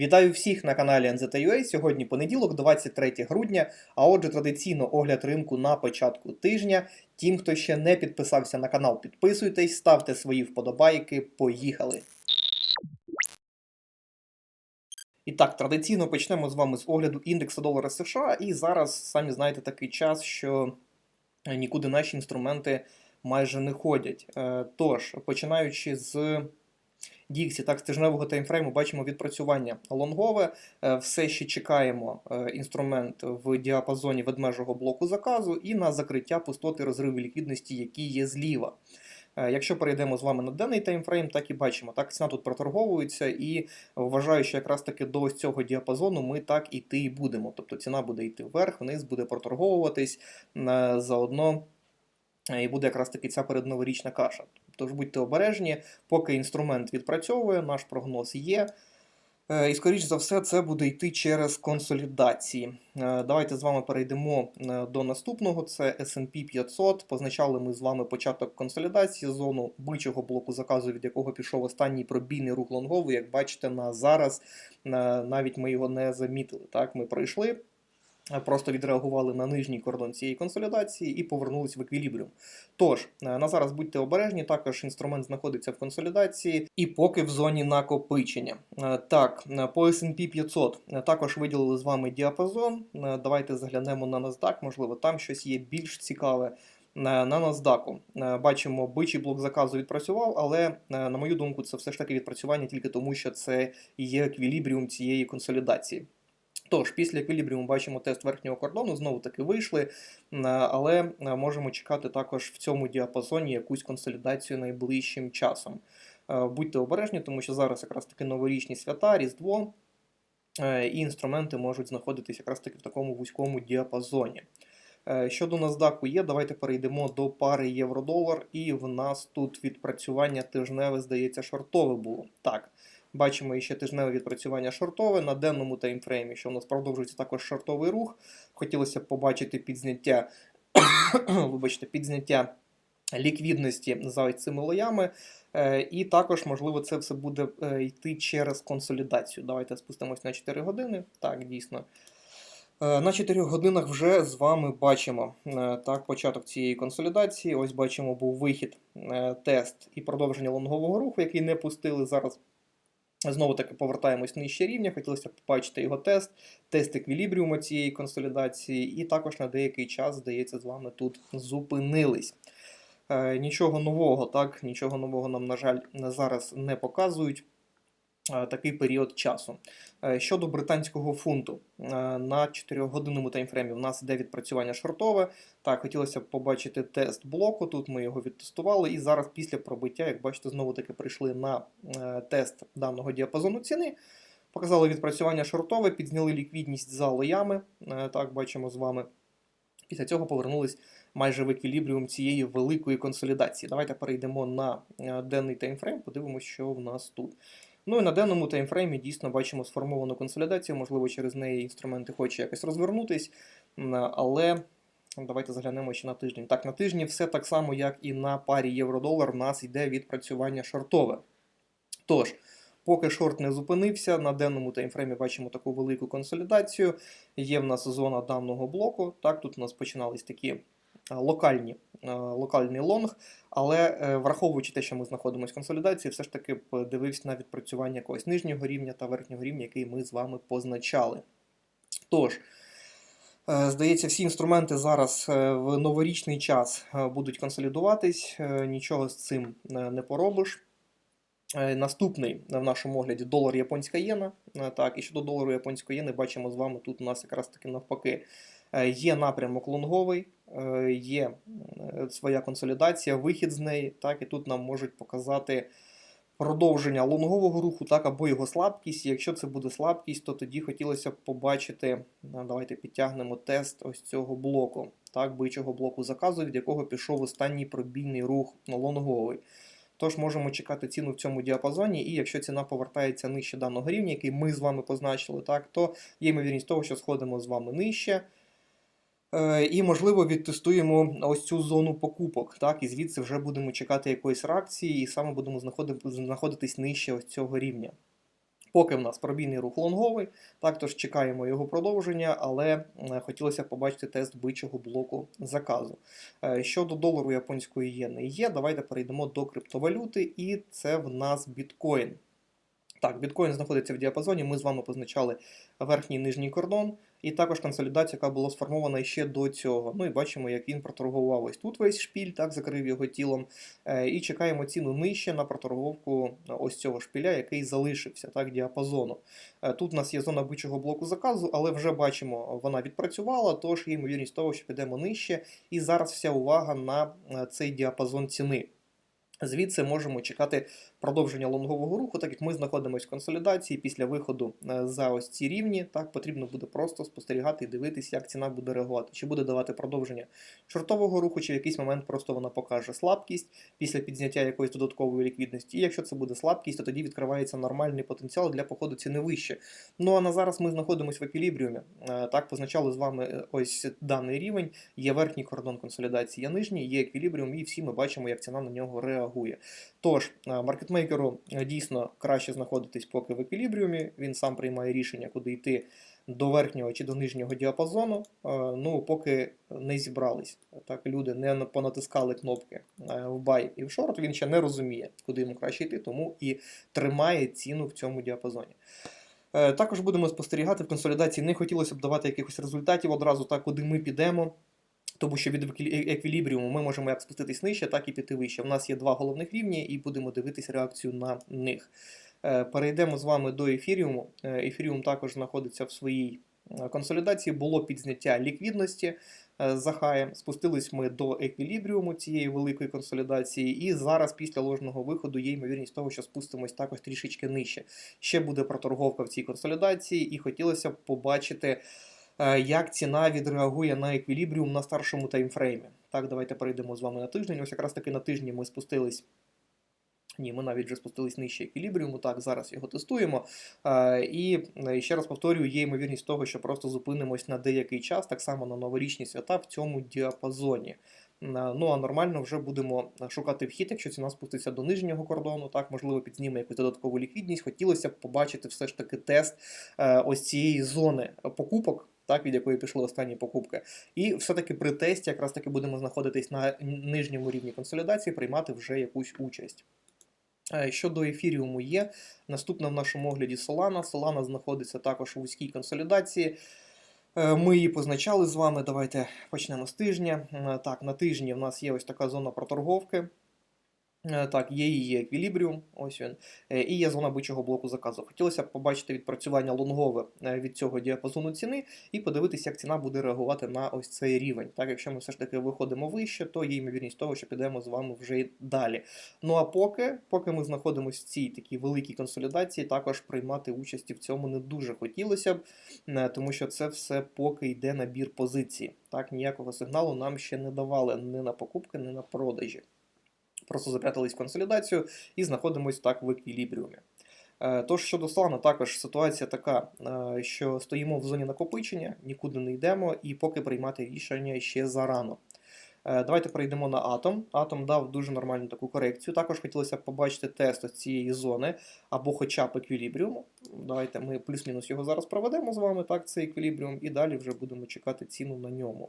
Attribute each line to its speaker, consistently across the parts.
Speaker 1: Вітаю всіх на каналі NZUA. Сьогодні понеділок, 23 грудня. А отже, традиційно огляд ринку на початку тижня. Тим, хто ще не підписався на канал, підписуйтесь, ставте свої вподобайки. Поїхали! І так, традиційно почнемо з вами з огляду індексу долара США. І зараз, самі знаєте, такий час, що нікуди наші інструменти майже не ходять. Е, Тож, починаючи з Діксі, так, з тижневого таймфрейму бачимо відпрацювання лонгове. Е, Все ще чекаємо е, інструмент в діапазоні ведмежого блоку заказу і на закриття пустоти розриву ліквідності, які є зліва. Е, Якщо перейдемо з вами на денний таймфрейм, так і бачимо, так ціна тут проторговується, і вважаю, що якраз таки до ось цього діапазону ми так іти і будемо. Тобто ціна буде йти вверх, вниз, буде проторговуватись заодно. Е, І буде якраз таки ця передноворічна каша. Тож будьте обережні, поки інструмент відпрацьовує, наш прогноз є. Е, І, скоріш за все, це буде йти через консолідації. Е, Давайте з вами перейдемо до наступного. Це SP 500. Позначали ми з вами початок консолідації, зону бичого блоку заказу, від якого пішов останній пробійний рух лонговий. Як бачите, на зараз навіть ми його не замітили. Так, ми пройшли. Е, Просто відреагували на нижній кордон цієї консолідації і повернулись в еквілібріум. Тож, е, на зараз будьте обережні, також інструмент знаходиться в консолідації і поки в зоні накопичення. Е, Так, по S&P 500 е, також виділили з вами діапазон. Давайте заглянемо на NASDAQ, можливо, там щось є більш цікаве. На NASDAQ бачимо, бичий блок заказу відпрацював, але, на мою думку, це все ж таки відпрацювання тільки тому, що це є еквілібріум цієї консолідації. Тож, після еквілібріуму бачимо тест верхнього кордону, знову таки вийшли, е, але е, можемо чекати також в цьому діапазоні якусь консолідацію найближчим часом. Е, Будьте обережні, тому що зараз якраз таки новорічні свята, Різдво, і інструменти можуть знаходитись якраз таки в такому вузькому діапазоні. Щодо NASDAQ є, давайте перейдемо до пари євро-долар, і в нас тут відпрацювання тижневе, здається, шортове було. Так, бачимо ще тижневе відпрацювання шортове на денному таймфреймі, що у нас продовжується також шортовий рух. Хотілося б побачити підзняття, вибачте, підзняття ліквідності за цими лоями. Е, І також, можливо, це все буде е, йти через консолідацію. Давайте спустимось на 4 години. Так, дійсно. Е, На 4 годинах вже з вами бачимо так, початок цієї консолідації. Ось бачимо, був вихід, тест і продовження лонгового руху, який не пустили. Зараз знову таки повертаємось нижче рівня. Хотілося б побачити його тест, тест еквілібріуму цієї консолідації, і також на деякий час, здається, з вами тут зупинились. Е, Нічого нового, так, нічого нового нам, на жаль, зараз не показують. Е, Такий період часу. Е, Щодо британського фунту, е, на 4-годинному таймфреймі в нас йде відпрацювання шортове. Так, хотілося б побачити тест блоку. Тут ми його відтестували. І зараз після пробиття, як бачите, знову таки прийшли на тест даного діапазону ціни. Показали відпрацювання шортове, підзняли ліквідність за лоями. Так, бачимо з вами. Після цього повернулись майже в еквілібріум цієї великої консолідації. Давайте перейдемо на денний таймфрейм, подивимося, що в нас тут. Ну і на денному таймфреймі дійсно бачимо сформовану консолідацію, можливо, через неї інструменти хоче якось розвернутись, але давайте заглянемо ще на тиждень. Так, на тижні все так само, як і на парі євро-долар, в нас йде відпрацювання шортове. Тож, поки шорт не зупинився, на денному таймфреймі бачимо таку велику консолідацію. Є в нас зона даного блоку. Так, тут у нас починались такі локальні, е, локальний лонг, але е, враховуючи те, що ми знаходимося в консолідації, все ж таки подивився на відпрацювання якогось нижнього рівня та верхнього рівня, який ми з вами позначали. Тож, е, здається, всі інструменти зараз е, в новорічний час е, будуть консолідуватись, е, нічого з цим е, не поробиш. Е, Наступний в нашому огляді долар японська єна. Е, Так, і щодо долару японської єни, бачимо з вами тут у нас якраз таки навпаки. Е, Є напрямок лонговий, е, є е, своя консолідація, вихід з неї. Так, і тут нам можуть показати продовження лонгового руху, так, або його слабкість. Якщо це буде слабкість, то тоді хотілося б побачити. е, Давайте підтягнемо тест ось цього блоку, так, бичого блоку заказу, від якого пішов останній пробійний рух лонговий. Тож можемо чекати ціну в цьому діапазоні, і якщо ціна повертається нижче даного рівня, який ми з вами позначили, так, то є ймовірність того, що сходимо з вами нижче. Е, І, можливо, відтестуємо ось цю зону покупок, так, і звідси вже будемо чекати якоїсь реакції, і саме будемо знаходитись нижче ось цього рівня. Поки в нас пробійний рух лонговий, також чекаємо його продовження, але е, хотілося побачити тест бичого блоку заказу. Е, Щодо долару японської єни є, давайте перейдемо до криптовалюти, і це в нас біткоін. Так, біткоін знаходиться в діапазоні. Ми з вами позначали верхній і нижній кордон, і також консолідація, яка була сформована ще до цього. Ну і бачимо, як він проторгував ось тут весь шпіль, так, закрив його тілом. Е, І чекаємо ціну нижче на проторговку ось цього шпіля, який залишився, так, діапазону. Е, Тут у нас є зона бичого блоку заказу, але вже бачимо, вона відпрацювала, тож є ймовірність того, що підемо нижче. І зараз вся увага на е, цей діапазон ціни. Звідси можемо чекати продовження лонгового руху, так як ми знаходимося в консолідації після виходу е, за ось ці рівні. Так потрібно буде просто спостерігати і дивитися, як ціна буде реагувати, чи буде давати продовження шортового руху, чи в якийсь момент просто вона покаже слабкість після підзняття якоїсь додаткової ліквідності. І якщо це буде слабкість, то тоді відкривається нормальний потенціал для походу ціни вище. Ну а на зараз ми знаходимося в еквілібріумі. Е, Так, позначали з вами е, ось даний рівень. Є верхній кордон консолідації, є нижній, є еквілібріум, і всі ми бачимо, як ціна на нього реагує. Тож, е, маркетмейкеру е, дійсно краще знаходитись поки в еквілібріумі. Він сам приймає рішення, куди йти до верхнього чи до нижнього діапазону. Е, Ну, поки не зібрались. Так, люди не понатискали кнопки в бай і в шорт. Він ще не розуміє, куди йому краще йти, тому і тримає ціну в цьому діапазоні. Також будемо спостерігати в консолідації. Не хотілося б давати якихось результатів одразу, так, куди ми підемо. Тому що від еквілі- еквілібріуму ми можемо як спуститись нижче, так і піти вище. У нас є два головних рівні, і будемо дивитись реакцію на них. Е, Перейдемо з вами до ефіріуму. Е, Ефіріум також знаходиться в своїй е, консолідації. Було підзняття ліквідності е, за хаєм. Спустились ми до еквілібріуму цієї великої консолідації, і зараз після ложного виходу є ймовірність того, що спустимось також трішечки нижче. Ще буде проторговка в цій консолідації, і хотілося б побачити. Е, Як ціна відреагує на еквілібріум на старшому таймфреймі? Так, давайте перейдемо з вами на тиждень. Ось якраз таки на тижні ми спустились. Ні, ми навіть вже спустились нижче еквілібріуму. Так, зараз його тестуємо. Е, І е, ще раз повторюю, є ймовірність того, що просто зупинимось на деякий час, так само на новорічні свята в цьому діапазоні. Ну а нормально вже будемо шукати вхід, якщо ціна спуститься до нижнього кордону, так можливо підзніме якусь додаткову ліквідність. Хотілося б побачити все ж таки тест ось цієї зони покупок. Так, від якої пішли останні покупки, і все-таки при тесті, якраз таки будемо знаходитись на нижньому рівні консолідації, приймати вже якусь участь. Е, Щодо ефіріуму є. Наступна в нашому огляді Solana. Solana знаходиться також у вузькій консолідації. Е, Ми її позначали з вами. Давайте почнемо з тижня. Е, Так, на тижні в нас є ось така зона проторговки. Е, Так, є її еквілібріум, ось він, Е, і є зона бичого блоку заказу. Хотілося б побачити відпрацювання лонгове е, від цього діапазону ціни і подивитися, як ціна буде реагувати на ось цей рівень. Так, якщо ми все ж таки виходимо вище, то є ймовірність того, що підемо з вами вже й далі. Ну а поки, поки ми знаходимося в цій такій великій консолідації, також приймати участі в цьому не дуже хотілося б, тому що це все поки йде набір позиції. Так, ніякого сигналу нам ще не давали ні на покупки, ні на продажі просто запрятались в консолідацію і знаходимося так в еквілібріумі. Е, Тож щодо слана, також ситуація така, е, що стоїмо в зоні накопичення, нікуди не йдемо, і поки приймати рішення ще зарано. Е, Давайте перейдемо на атом. Атом дав дуже нормальну таку корекцію. Також хотілося б побачити тест ось цієї зони або хоча б еквілібріуму. Давайте ми плюс-мінус його зараз проведемо з вами, так, цей еквілібріум, і далі вже будемо чекати ціну на ньому.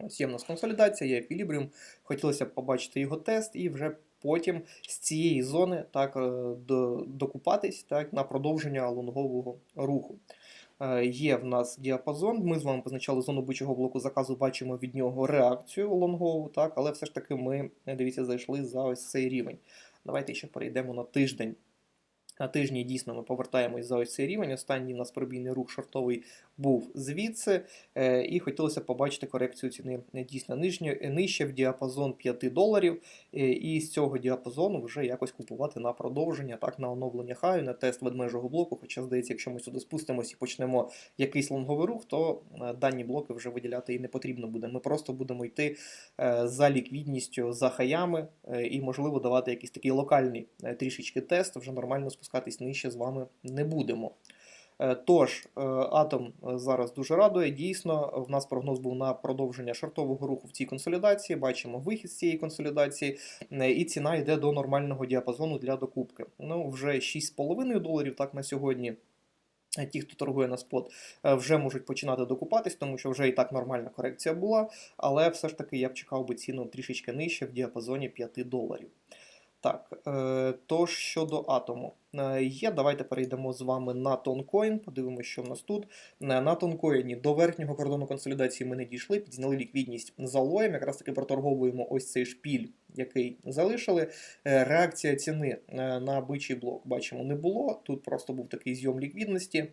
Speaker 1: Ось є в нас консолідація, є еквілібріум. Хотілося б побачити його тест і вже потім з цієї зони так, е, докупатись так, на продовження лонгового руху. Е, Є в нас діапазон. Ми з вами позначали зону бичого блоку заказу, бачимо від нього реакцію лонгову, так, але все ж таки ми, дивіться, зайшли за ось цей рівень. Давайте ще перейдемо на тиждень. На тижні дійсно ми повертаємось за ось цей рівень. Останній у нас пробійний рух шортовий був звідси. Е, І хотілося побачити корекцію ціни е, дійсно е, нижче в діапазон 5 доларів. І з цього діапазону вже якось купувати на продовження, так, на оновлення хаю, на тест ведмежого блоку. Хоча, здається, якщо ми сюди спустимось і почнемо якийсь лонговий рух, то дані блоки вже виділяти і не потрібно буде. Ми просто будемо йти за ліквідністю, за хаями і, можливо, давати якийсь такий локальний трішечки тест, вже нормально спускатись нижче з вами не будемо. Е, Тож, е, атом е, зараз дуже радує. Дійсно, в нас прогноз був на продовження шортового руху в цій консолідації. Бачимо вихід з цієї консолідації, і ціна йде до нормального діапазону для докупки. Ну, вже 6,5 доларів так на сьогодні. Ті, хто торгує на спот, вже можуть починати докупатись, тому що вже і так нормальна корекція була. Але все ж таки я б чекав би ціну трішечки нижче в діапазоні 5 доларів. Так, е, тож щодо атому Е, є, давайте перейдемо з вами на тонкоін. Подивимося, що в нас тут. Е, На тонкоїні до верхнього кордону консолідації ми не дійшли, підзняли ліквідність за лоєм. Якраз таки проторговуємо ось цей шпіль, який залишили. Реакція ціни на бичий блок бачимо не було. Тут просто був такий зйом ліквідності.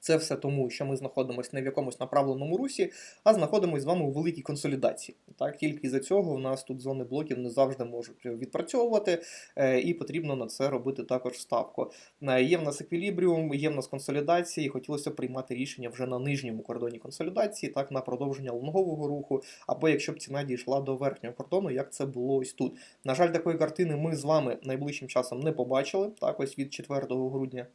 Speaker 1: Це все тому, що ми знаходимося не в якомусь направленому русі, а знаходимося з вами у великій консолідації. Так, тільки за цього в нас тут зони блоків не завжди можуть відпрацьовувати, е, і потрібно на це робити також ставку. Е, Є в нас еквілібріум, є в нас консолідації, хотілося приймати рішення вже на нижньому кордоні консолідації, так на продовження лонгового руху, або якщо б ціна дійшла до верхнього кордону, як це було ось тут. На жаль, такої картини ми з вами найближчим часом не побачили. Так, ось від 4 грудня.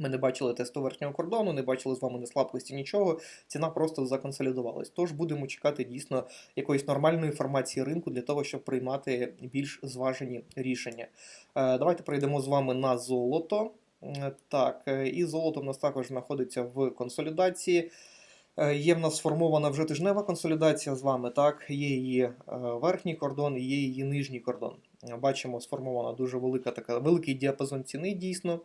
Speaker 1: Ми не бачили тесту верхнього кордону, не бачили з вами не слабкості нічого. Ціна просто законсолідувалась. Тож будемо чекати дійсно якоїсь нормальної формації ринку для того, щоб приймати більш зважені рішення. Е, Давайте перейдемо з вами на золото. Так, е, і золото в нас також знаходиться в консолідації. Е, Є в нас сформована вже тижнева консолідація з вами. Так, є її верхній кордон, є її нижній кордон. Бачимо, сформована дуже велика така великий діапазон ціни дійсно.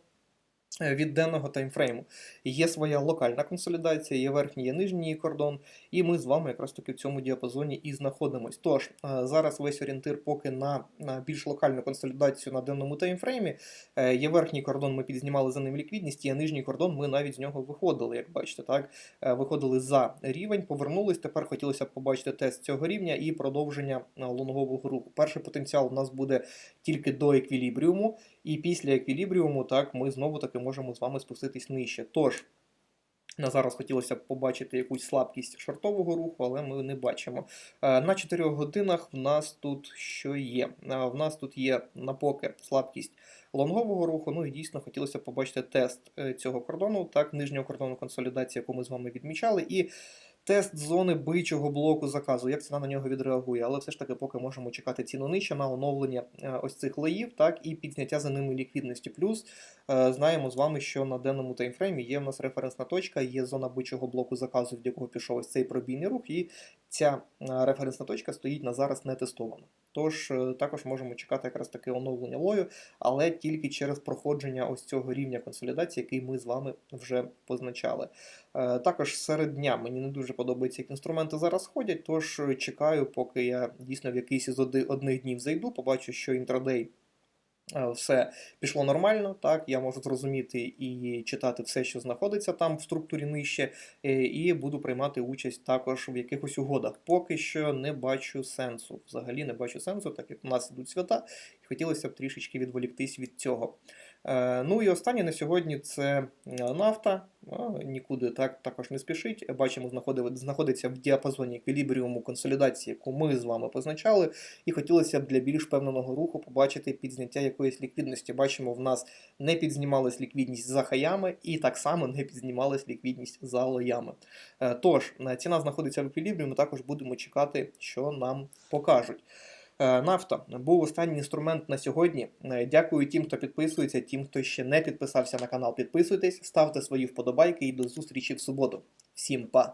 Speaker 1: Е, Від денного таймфрейму є своя локальна консолідація, є верхній, є нижній кордон, і ми з вами якраз таки в цьому діапазоні і знаходимось. Тож е, зараз весь орієнтир поки на, більш локальну консолідацію на денному таймфреймі. Е, Є верхній кордон, ми підзнімали за ним ліквідність, є нижній кордон, ми навіть з нього виходили, як бачите, так виходили за рівень, повернулись. Тепер хотілося б побачити тест цього рівня і продовження лонгового руху. Перший потенціал у нас буде тільки до еквілібріуму, і після еквілібріуму так ми знову таки можемо з вами спуститись нижче. Тож. На зараз хотілося б побачити якусь слабкість шортового руху, але ми не бачимо. Е, На 4 годинах в нас тут що є? Е, В нас тут є на поки слабкість лонгового руху. Ну і дійсно хотілося б побачити тест е, цього кордону, так, нижнього кордону консолідації, яку ми з вами відмічали, і тест зони бичого блоку заказу, як ціна на нього відреагує. Але все ж таки, поки можемо чекати ціну нижче на оновлення е, ось цих леїв, так, і підняття за ними ліквідності. Плюс е, знаємо з вами, що на денному таймфреймі є в нас референсна точка, є зона бичого блоку заказу, від якого пішов ось цей пробійний рух, і ця е, референсна точка стоїть на зараз не тестована. Тож е, також можемо чекати якраз таке оновлення лою, але тільки через проходження ось цього рівня консолідації, який ми з вами вже позначали. Е, Також серед дня мені не дуже подобається, як інструменти зараз ходять, тож чекаю, поки я дійсно в якийсь із одних днів зайду, побачу, що інтрадей все пішло нормально, так, я можу зрозуміти і читати все, що знаходиться там в структурі нижче, е, і буду приймати участь також в якихось угодах. Поки що не бачу сенсу. Взагалі не бачу сенсу, так як у нас ідуть свята, і хотілося б трішечки відволіктись від цього. Е, Ну і останнє на сьогодні це е, нафта. Е, Нікуди так також не спішить. Бачимо, знаходиться в діапазоні еквілібріуму консолідації, яку ми з вами позначали. І хотілося б для більш впевненого руху побачити підзняття якоїсь ліквідності. Бачимо, в нас не підзнімалась ліквідність за хаями, і так само не підзнімалась ліквідність за лоями. Тож, ціна знаходиться в еквілібрі, ми також будемо чекати, що нам покажуть. Е, Нафта був останній інструмент на сьогодні. Е, Дякую тим, хто підписується, тим, хто ще не підписався на канал. Підписуйтесь, ставте свої вподобайки і до зустрічі в суботу. Всім па!